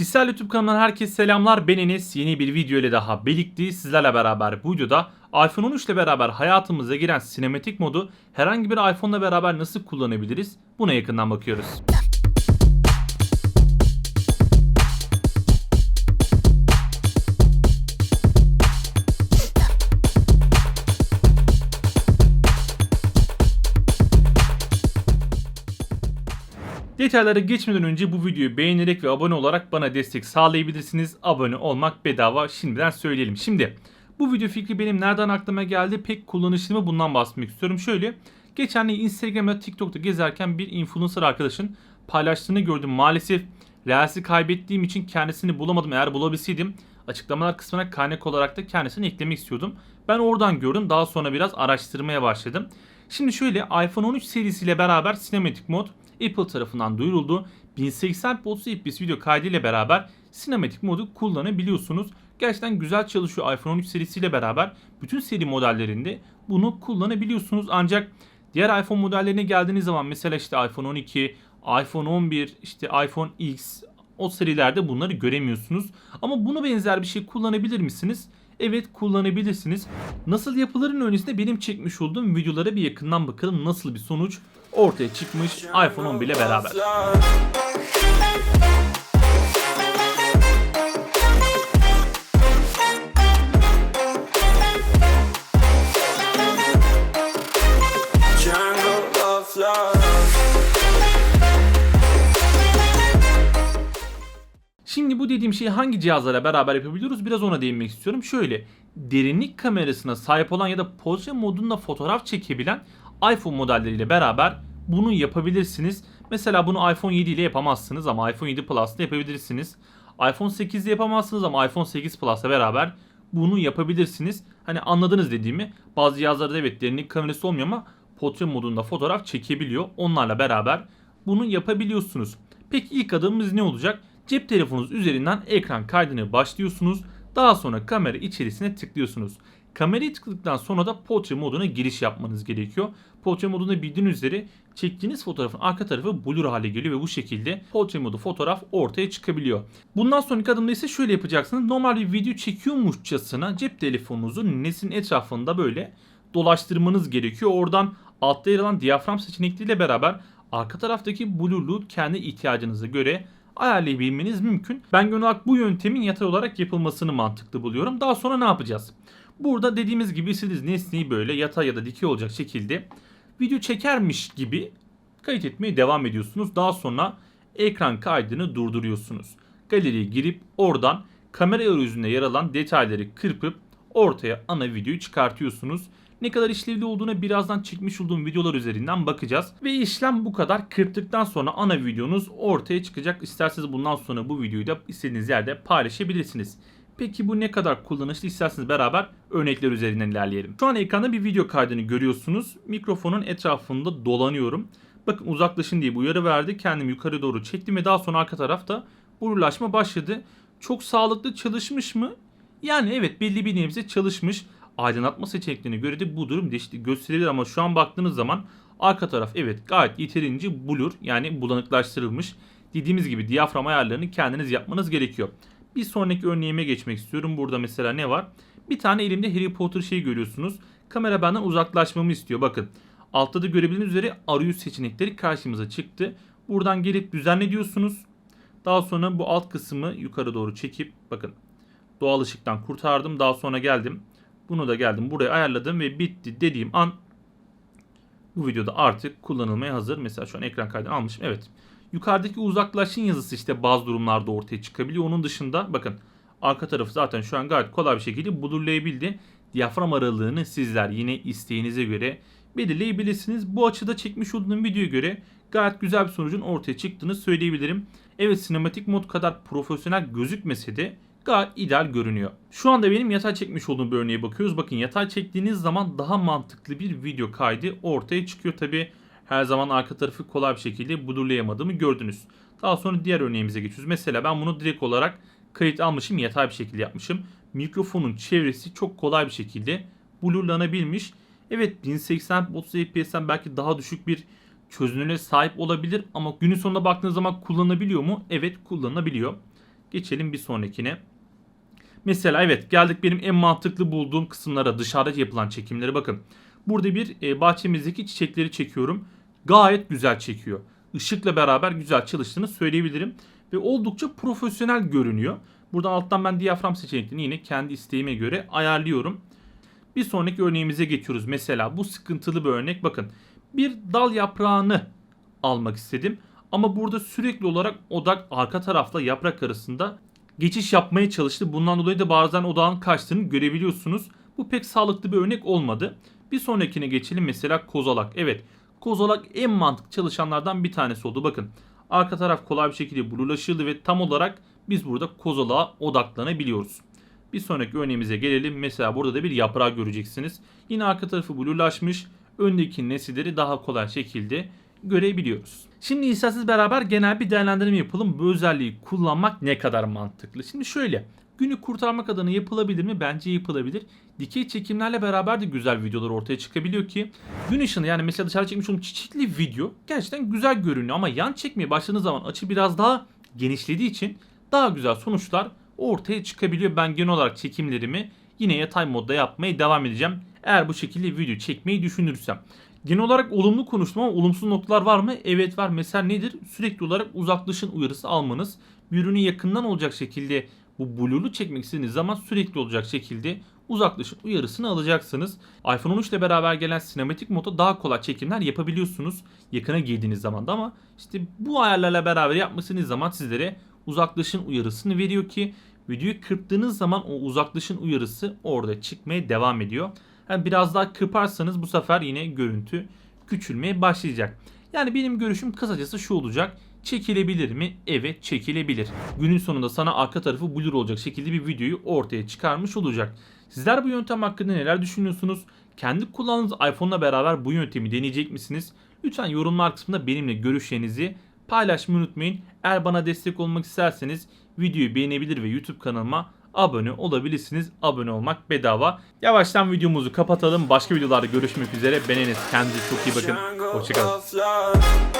Kişisel YouTube kanalından herkese selamlar. Ben Enes. Yeni bir video ile daha birlikteyiz. Sizlerle beraber bu videoda iPhone 13 ile beraber hayatımıza giren sinematik modu herhangi bir iPhone ile beraber nasıl kullanabiliriz? Buna yakından bakıyoruz. Detaylara geçmeden önce bu videoyu beğenerek ve abone olarak bana destek sağlayabilirsiniz. Abone olmak bedava şimdiden söyleyelim. Şimdi bu video fikri benim nereden aklıma geldi pek kullanışlı mı bundan bahsetmek istiyorum. Şöyle geçen Instagram'da TikTok'ta gezerken bir influencer arkadaşın paylaştığını gördüm. Maalesef Reels'i kaybettiğim için kendisini bulamadım. Eğer bulabilseydim açıklamalar kısmına kaynak olarak da kendisini eklemek istiyordum. Ben oradan gördüm. Daha sonra biraz araştırmaya başladım. Şimdi şöyle iPhone 13 serisiyle beraber Cinematic Mod Apple tarafından duyuruldu. 1080p 30 fps video kaydıyla beraber sinematik modu kullanabiliyorsunuz. Gerçekten güzel çalışıyor iPhone 13 serisiyle beraber. Bütün seri modellerinde bunu kullanabiliyorsunuz. Ancak diğer iPhone modellerine geldiğiniz zaman mesela işte iPhone 12, iPhone 11, işte iPhone X o serilerde bunları göremiyorsunuz. Ama bunu benzer bir şey kullanabilir misiniz? Evet kullanabilirsiniz. Nasıl yapılırın öncesinde benim çekmiş olduğum videolara bir yakından bakalım nasıl bir sonuç ortaya çıkmış iPhone 11 ile beraber. Şimdi bu dediğim şeyi hangi cihazlara beraber yapabiliyoruz biraz ona değinmek istiyorum. Şöyle derinlik kamerasına sahip olan ya da portre modunda fotoğraf çekebilen iPhone modelleriyle beraber bunu yapabilirsiniz. Mesela bunu iPhone 7 ile yapamazsınız ama iPhone 7 Plus'ta yapabilirsiniz. iPhone 8 ile yapamazsınız ama iPhone 8 Plus'la beraber bunu yapabilirsiniz. Hani anladınız dediğimi. Bazı cihazlarda evet derinlik kamerası olmuyor ama portre modunda fotoğraf çekebiliyor. Onlarla beraber bunu yapabiliyorsunuz. Peki ilk adımımız ne olacak? Cep telefonunuz üzerinden ekran kaydını başlıyorsunuz. Daha sonra kamera içerisine tıklıyorsunuz. Kamerayı tıkladıktan sonra da portre moduna giriş yapmanız gerekiyor. Portre modunda bildiğiniz üzere çektiğiniz fotoğrafın arka tarafı blur hale geliyor ve bu şekilde portre modu fotoğraf ortaya çıkabiliyor. Bundan sonraki adımda ise şöyle yapacaksınız. Normal bir video çekiyormuşçasına cep telefonunuzu nesin etrafında böyle dolaştırmanız gerekiyor. Oradan altta yer alan diyafram seçenekleriyle beraber arka taraftaki blurluğu kendi ihtiyacınıza göre ayarlayabilmeniz mümkün. Ben genel olarak bu yöntemin yatay olarak yapılmasını mantıklı buluyorum. Daha sonra ne yapacağız? Burada dediğimiz gibi siz nesneyi böyle yatay ya da dikey olacak şekilde video çekermiş gibi kayıt etmeye devam ediyorsunuz. Daha sonra ekran kaydını durduruyorsunuz. Galeriye girip oradan kamera arayüzünde yer alan detayları kırpıp ortaya ana videoyu çıkartıyorsunuz. Ne kadar işlevli olduğuna birazdan çekmiş olduğum videolar üzerinden bakacağız. Ve işlem bu kadar. Kırptıktan sonra ana videonuz ortaya çıkacak. İsterseniz bundan sonra bu videoyu da istediğiniz yerde paylaşabilirsiniz. Peki bu ne kadar kullanışlı isterseniz beraber örnekler üzerinden ilerleyelim. Şu an ekranda bir video kaydını görüyorsunuz. Mikrofonun etrafında dolanıyorum. Bakın uzaklaşın diye bir uyarı verdi. Kendimi yukarı doğru çektim ve daha sonra arka tarafta blurlaşma başladı. Çok sağlıklı çalışmış mı? Yani evet belli bir nebze çalışmış. Aydınlatma seçeneklerine göre de bu durum değişti gösterilir ama şu an baktığınız zaman arka taraf evet gayet yeterince blur yani bulanıklaştırılmış. Dediğimiz gibi diyafram ayarlarını kendiniz yapmanız gerekiyor. Bir sonraki örneğime geçmek istiyorum. Burada mesela ne var? Bir tane elimde Harry Potter şeyi görüyorsunuz. Kamera benden uzaklaşmamı istiyor. Bakın altta da görebildiğiniz üzere arayüz seçenekleri karşımıza çıktı. Buradan gelip düzenle diyorsunuz. Daha sonra bu alt kısmı yukarı doğru çekip bakın doğal ışıktan kurtardım. Daha sonra geldim. Bunu da geldim buraya ayarladım ve bitti dediğim an bu videoda artık kullanılmaya hazır. Mesela şu an ekran kaydını almışım. Evet. Yukarıdaki uzaklaşın yazısı işte bazı durumlarda ortaya çıkabiliyor. Onun dışında bakın arka tarafı zaten şu an gayet kolay bir şekilde blurlayabildi. Diyafram aralığını sizler yine isteğinize göre belirleyebilirsiniz. Bu açıda çekmiş olduğum videoya göre gayet güzel bir sonucun ortaya çıktığını söyleyebilirim. Evet sinematik mod kadar profesyonel gözükmese de gayet ideal görünüyor. Şu anda benim yatay çekmiş olduğum bir örneğe bakıyoruz. Bakın yatay çektiğiniz zaman daha mantıklı bir video kaydı ortaya çıkıyor. Tabi her zaman arka tarafı kolay bir şekilde blurlayamadığımı gördünüz. Daha sonra diğer örneğimize geçiyoruz. Mesela ben bunu direkt olarak kayıt almışım yatay bir şekilde yapmışım. Mikrofonun çevresi çok kolay bir şekilde blurlanabilmiş. Evet 1080 30 fps'ten belki daha düşük bir çözünürlüğe sahip olabilir ama günün sonunda baktığınız zaman kullanılabiliyor mu? Evet kullanılabiliyor. Geçelim bir sonrakine. Mesela evet geldik benim en mantıklı bulduğum kısımlara dışarıda yapılan çekimlere bakın. Burada bir e, bahçemizdeki çiçekleri çekiyorum. Gayet güzel çekiyor. Işıkla beraber güzel çalıştığını söyleyebilirim. Ve oldukça profesyonel görünüyor. Buradan alttan ben diyafram seçeneklerini yine kendi isteğime göre ayarlıyorum. Bir sonraki örneğimize geçiyoruz. Mesela bu sıkıntılı bir örnek. Bakın bir dal yaprağını almak istedim. Ama burada sürekli olarak odak arka tarafla yaprak arasında geçiş yapmaya çalıştı. Bundan dolayı da bazen odağın kaçtığını görebiliyorsunuz. Bu pek sağlıklı bir örnek olmadı. Bir sonrakine geçelim mesela kozalak. Evet kozalak en mantıklı çalışanlardan bir tanesi oldu. Bakın arka taraf kolay bir şekilde bluelaşıldı ve tam olarak biz burada kozalağa odaklanabiliyoruz. Bir sonraki örneğimize gelelim. Mesela burada da bir yaprağı göreceksiniz. Yine arka tarafı bluelaşmış. Öndeki nesilleri daha kolay şekilde görebiliyoruz. Şimdi isterseniz beraber genel bir değerlendirme yapalım. Bu özelliği kullanmak ne kadar mantıklı? Şimdi şöyle. Günü kurtarmak adına yapılabilir mi? Bence yapılabilir. Dikey çekimlerle beraber de güzel videolar ortaya çıkabiliyor ki gün ışığında yani mesela dışarı çekmiş olduğum çiçekli video gerçekten güzel görünüyor ama yan çekmeye başladığınız zaman açı biraz daha genişlediği için daha güzel sonuçlar ortaya çıkabiliyor. Ben genel olarak çekimlerimi yine yatay modda yapmaya devam edeceğim. Eğer bu şekilde video çekmeyi düşünürsem. Genel olarak olumlu konuştum ama olumsuz noktalar var mı? Evet var. Mesela nedir? Sürekli olarak uzaklaşın uyarısı almanız. Bir ürünü yakından olacak şekilde bu blue'lu çekmek istediğiniz zaman sürekli olacak şekilde uzaklaşın uyarısını alacaksınız. iPhone 13 ile beraber gelen sinematik modda daha kolay çekimler yapabiliyorsunuz yakına girdiğiniz zaman da ama işte bu ayarlarla beraber yapmışsınız zaman sizlere uzaklaşın uyarısını veriyor ki videoyu kırptığınız zaman o uzaklaşın uyarısı orada çıkmaya devam ediyor. Yani biraz daha kırparsanız bu sefer yine görüntü küçülmeye başlayacak. Yani benim görüşüm kısacası şu olacak. Çekilebilir mi? Evet çekilebilir. Günün sonunda sana arka tarafı blur olacak şekilde bir videoyu ortaya çıkarmış olacak. Sizler bu yöntem hakkında neler düşünüyorsunuz? Kendi kullandığınız iPhone'la beraber bu yöntemi deneyecek misiniz? Lütfen yorumlar kısmında benimle görüşlerinizi paylaşmayı unutmayın. Eğer bana destek olmak isterseniz videoyu beğenebilir ve YouTube kanalıma abone olabilirsiniz. Abone olmak bedava. Yavaştan videomuzu kapatalım. Başka videolarda görüşmek üzere. Ben Enes. Kendinize çok iyi bakın. Hoşçakalın.